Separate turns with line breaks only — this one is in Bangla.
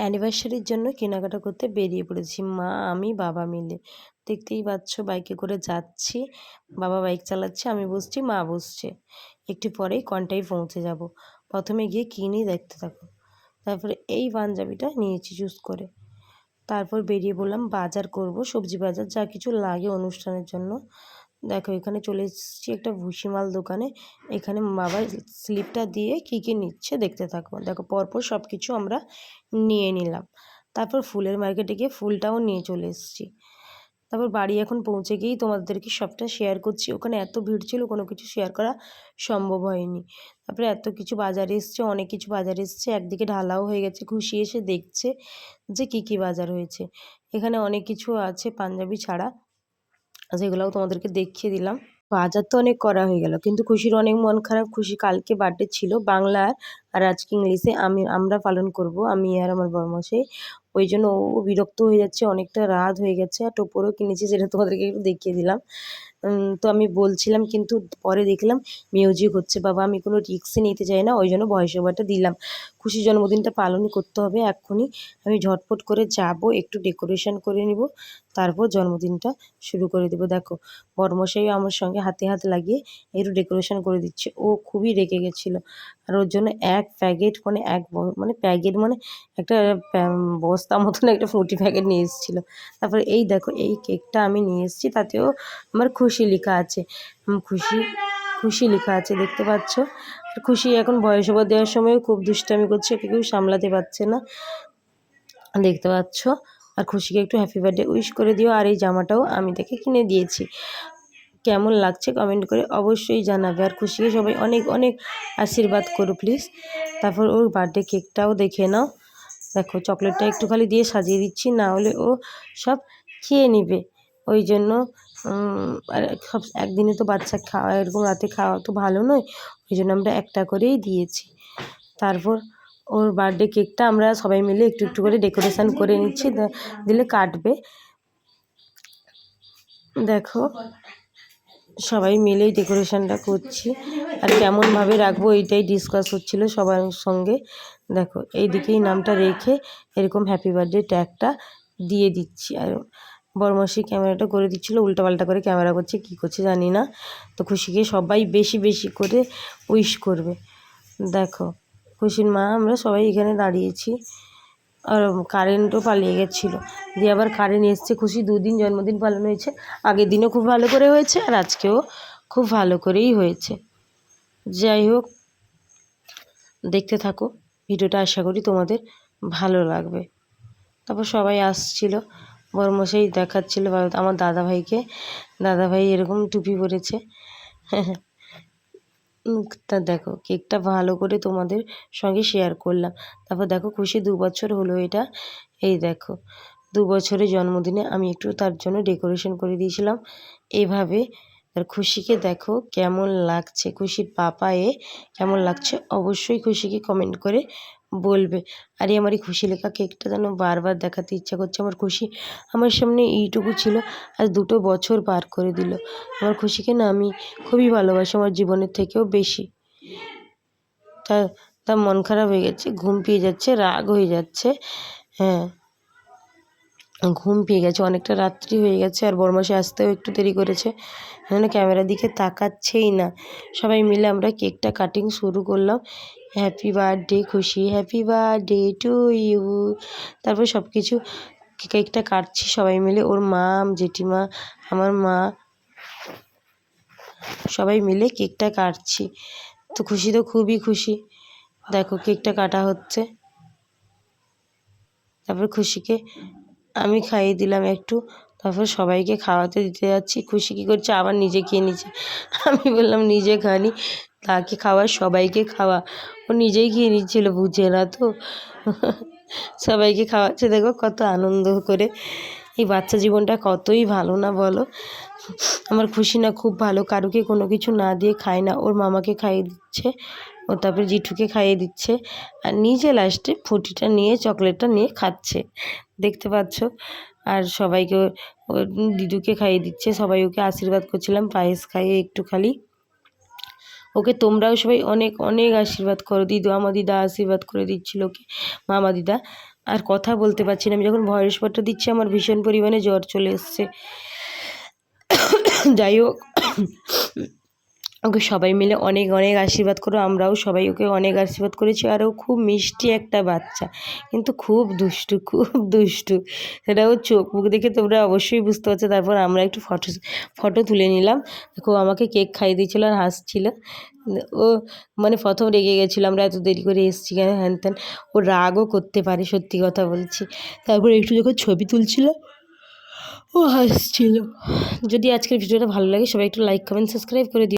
অ্যানিভার্সারির জন্য কেনাকাটা করতে বেরিয়ে পড়েছি। মা, আমি, বাবা মিলে। দেখতেই পাচ্ছ, বাইকে করে যাচ্ছি। বাবা বাইক চালাচ্ছে, আমি বসছি, মা বসছে। একটু পরেই কন্টাই পৌঁছে যাব। প্রথমে গিয়ে কিনি দেখতে থাকো। তারপরে এই পাঞ্জাবিটা নিয়েছি চুজ করে। তারপর বেরিয়ে বললাম বাজার করব, সবজি বাজার, যা কিছু লাগে অনুষ্ঠানের জন্য। দেখো, এখানে চলে এসেছি একটা ভুসিমাল দোকানে। এখানে বাবার স্লিপটা দিয়ে কী কী নিচ্ছে দেখতে থাকো। দেখো, পরপর সব কিছু আমরা নিয়ে নিলাম। তারপর ফুলের মার্কেটে গিয়ে ফুলটাও নিয়ে চলে এসেছি। তারপর বাড়ি এখন পৌঁছে গিয়েই তোমাদেরকে সবটা শেয়ার করছি। ওখানে এত ভিড় ছিল, কোনো কিছু শেয়ার করা সম্ভব হয়নি। তারপরে এত কিছু বাজারে এসছে, অনেক কিছু বাজারে এসছে। একদিকে ঢালাও হয়ে গেছে, খুশি এসে দেখছে যে কী কী বাজার হয়েছে। এখানে অনেক কিছু আছে, পাঞ্জাবি ছাড়া। যেগুলোও তোমাদেরকে দেখিয়ে দিলাম। বাজার তো অনেক করা হয়ে গেল, কিন্তু খুশির অনেক মন খারাপ, খুশি কালকে বার্থডে ছিল বাংলার আর আজকে ইংলিশে আমি, আমরা পালন করব, আমি আর আমার বরমশাই। ওই জন্য ও বিরক্ত হয়ে যাচ্ছে, অনেকটা রাত হয়ে গেছে, আর টোপরও কিনেছি যেটা তোমাদেরকে একটু দেখিয়ে দিলাম। তো আমি বলছিলাম কিন্তু পরে দেখলাম মিউজিক হচ্ছে, বাবা আমি কোনো রিক্সই নিতে চাই না, ওই জন্য ভয়েস ওভারটা দিলাম। খুশি জন্মদিনটা পালন করতে হবে এক্ষুনি, আমি ঝটপট করে যাব, একটু ডেকোরেশন করে নিব, তারপর জন্মদিনটা শুরু করে দেবো। দেখো বর্মশাই আমার সঙ্গে হাতে হাত লাগিয়ে একটু ডেকোরেশন করে দিচ্ছে, ও খুবই রেগে গেছিল। আর ওর জন্য এক প্যাকেট মানে এক মানে প্যাকেট মানে একটা বস্তা মতন একটা ফ্রুটি প্যাকেট নিয়ে এসেছিল। তারপরে এই দেখো, এই কেকটা আমি নিয়ে এসেছি, তাতেও আমার খুশি লেখা আছে। খুশি খুশি লেখা আছে, দেখতে পাচ্ছ? খুশি এখন বয়স ওভার দেওয়ার সময়ও খুব দুষ্টামি করছে ওকে কেউ সামলাতে পারছে না। দেখতে পাচ্ছ? আর খুশিকে একটু হ্যাপি বার্থডে উইশ করে দিও, আর এই জামাটাও আমি তাকে কিনে দিয়েছি। কেমন লাগছে কমেন্ট করে অবশ্যই জানাবে। আর খুশিকে সবাই অনেক অনেক আশীর্বাদ করো প্লিজ তারপর ওর বার্থডে কেকটাও দেখে নাও। দেখো চকলেটটা একটু খালি দিয়ে সাজিয়ে দিচ্ছি, না হলে ও সব খেয়ে নিবে। ওই জন্য আর সব একদিনে তো বাচ্চা খাওয়া, এরকম রাতে খাওয়া তো ভালো নয়। ওই জন্য আমরা একটা করেই দিয়েছি। তারপর ওর বার্থডে কেকটা আমরা সবাই মিলে একটু একটু করে ডেকোরেশান করে নিচ্ছি। দিলে কাটবে। দেখো, সবাই মিলেই ডেকোরেশনটা করছি। আর কেমনভাবে রাখব এইটাই ডিসকাস হচ্ছিল সবার সঙ্গে। দেখো এই দিকেই নামটা রেখে এরকম হ্যাপি বার্থডে ট্যাগটা দিয়ে দিচ্ছি। আর বরমাসি ক্যামেরাটা করে দিচ্ছিল, উল্টাপাল্টা করে ক্যামেরা করছে, কি করছে জানি না। তো খুশিকে সবাই বেশি বেশি করে উইশ করবে। দেখো, খুশির মা, আমরা সবাই এখানে দাঁড়িয়েছি। আর কারেন্টও পালিয়ে গেছিল। দিয়ে আবার কারেন্ট এসছে, খুশি দুদিন জন্মদিন পালন হয়েছে। আগের দিনও খুব ভালো করে হয়েছে, আর আজকেও খুব ভালো করেই হয়েছে। যাই হোক, দেখতে থাকো। ভিডিওটা আশা করি তোমাদের ভালো লাগবে। তারপর সবাই আসছিল। বড়মশাই দেখাচ্ছিল আমার দাদাভাইকে। দাদাভাই এরকম টুপি পরেছে। তা দেখো, কেকটা ভালো করে তোমাদের সঙ্গে শেয়ার করলাম। তারপর দেখো, খুশি দু বছর হলো এটা। এই দেখো, দু বছরের জন্মদিনে আমি একটু তার জন্য ডেকোরেশন করে দিয়েছিলাম। এভাবে আর খুশিকে দেখো কেমন লাগছে, খুশির পাপায়ে কেমন লাগছে অবশ্যই খুশিকে কমেন্ট করে বলবে, আরে আমার এই খুশি লেখা কেকটা যেন বারবার দেখাতে ইচ্ছা করছে, আমার খুশি আমার সামনে এইটুকু ছিল আর দুটো বছর পার করে দিল। আমার খুশিকে না আমি খুবই ভালোবাসি, আমার জীবনের থেকেও বেশি। তা তার মন খারাপ হয়ে গেছে, ঘুম পেয়ে যাচ্ছে, রাগ হয়ে যাচ্ছে হ্যাঁ। ঘুম পেয়ে গেছে। অনেকটা রাত্রি হয়ে গেছে আর বরমাসে আসতেও একটু দেরি করেছে। এখানে ক্যামেরার দিকে তাকাচ্ছেই না। সবাই মিলে আমরা কেকটা কাটিং শুরু করলাম। Happy birthday Khushi. Happy birthday to you তারপর সব কিছু কেকটা কাটছি সবাই মিলে। ওর মা, জেঠিমা, আমার মা, সবাই মিলে কেকটা কাটছি। তো খুশি তো খুবই খুশি। দেখো কেকটা কাটা হচ্ছে। তারপর খুশিকে আমি খাইয়ে দিলাম একটু। তারপর সবাইকে খাওয়াতে দিতে যাচ্ছি। খুশি কী করছে? আবার নিজে খেয়ে নিচ্ছে। আমি বললাম, নিজে খানি তাকে খাওয়া, সবাইকে খাওয়া। ও নিজেই খেয়ে নিচ্ছিল, বুঝে না তো। সবাইকে খাওয়াচ্ছে। দেখো কত আনন্দ করে। এই বাচ্চা জীবনটা কতই ভালো না বলো। আমার খুশি না, খুব ভালো। কারুকে কোনো কিছু না দিয়ে খায় না। ওর মামাকে খাইয়ে দিচ্ছে। ও তারপরে জিঠুকে খাইয়ে দিচ্ছে। আর নিজে লাস্টে ফুটিটা নিয়ে, চকলেটটা নিয়ে খাচ্ছে। দেখতে পাচ্ছ? আর সবাইকে দিদুকে খাইয়ে দিচ্ছে। সবাই ওকে আশীর্বাদ করছিলাম, পায়েস খাইয়ে একটু খালি ওকে তোমরাও সবাই অনেক অনেক আশীর্বাদ করো। দিদু আমার দিদা আশীর্বাদ করে দিচ্ছিল ওকে, মামা দিদা। আর কথা বলতে পারছি না। আমি যখন ভয়েস ওভারটা দিচ্ছি, আমার ভীষণ পরিমাণে জ্বর চলে এসছে। যাই হোক ওকে সবাই মিলে অনেক অনেক আশীর্বাদ করো। আমরাও সবাই ওকে অনেক আশীর্বাদ করেছি। আর ও খুব মিষ্টি একটা বাচ্চা। কিন্তু খুব দুষ্টু খুব দুষ্টু। সেটা ও চোখ মুখ দেখে তোমরা অবশ্যই বুঝতে পারছ। তারপর আমরা একটু ফটো ফটো তুলে নিলাম। দেখো আমাকে কেক খাইয়ে দিয়েছিলো আর হাসছিল। ও মানে প্রথম রেগে গেছিল। আমরা এত দেরি করে এসেছি কেন? হ্যান ত্যান। ও রাগও করতে পারে, সত্যি কথা বলছি। তারপর একটু যখন ছবি তুলছিল, ও হাসছিল। যদি আজকের ভিডিওটা ভালো লাগে, সবাই একটু লাইক কমেন্ট সাবস্ক্রাইব করে দিও।